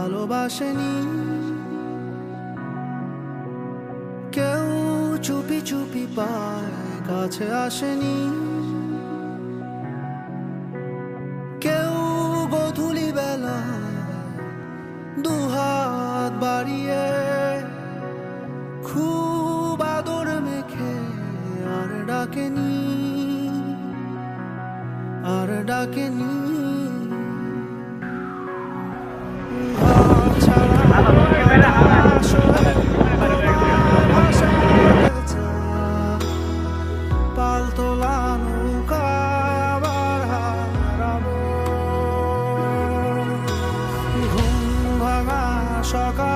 ভালোবাসেনি। কেউ চুপি চুপি পায়, কাছে আসেনি। কেউ গধূলি বেলা দুহাত বাড়িয়ে খুব আদর মেখে আর ডাকেনি আর ডাকেনি। সকাল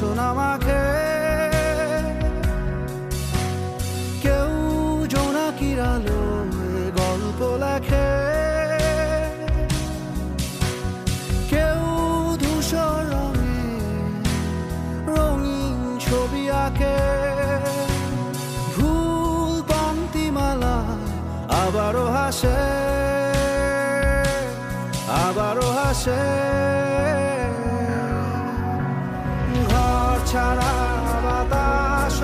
জোছনা মাখে কেউ জোনাকির আলো গল্প লেখে। কেউ রঙিন ছবি আঁকে। ভুল পঙ্ক্তিমালা আবারও হাসে আবারও হাসে। ছাড়া বাতাস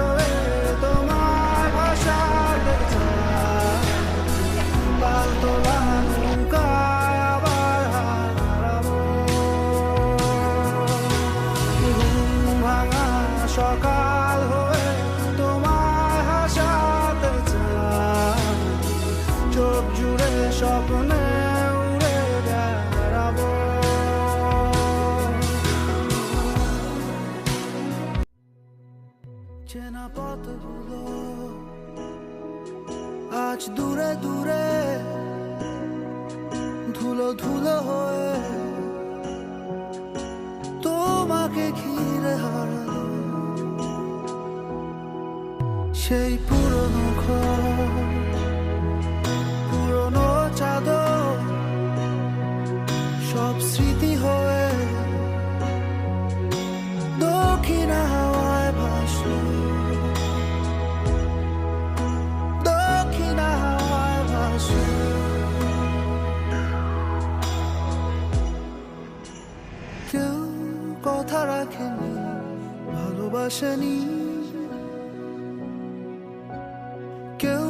চেনা পথগুলো আজ দূরে দূরে ধুলো ধুলো হয়ে তোমাকে ঘিরে হারালো সেই পুরনো ঘর পুরনো চাদর সব স্মৃতি হয়ে কথা রাখেনি ভালোবাসেনি কেউ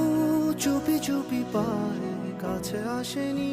চুপি চুপি পায় কাছে আসেনি।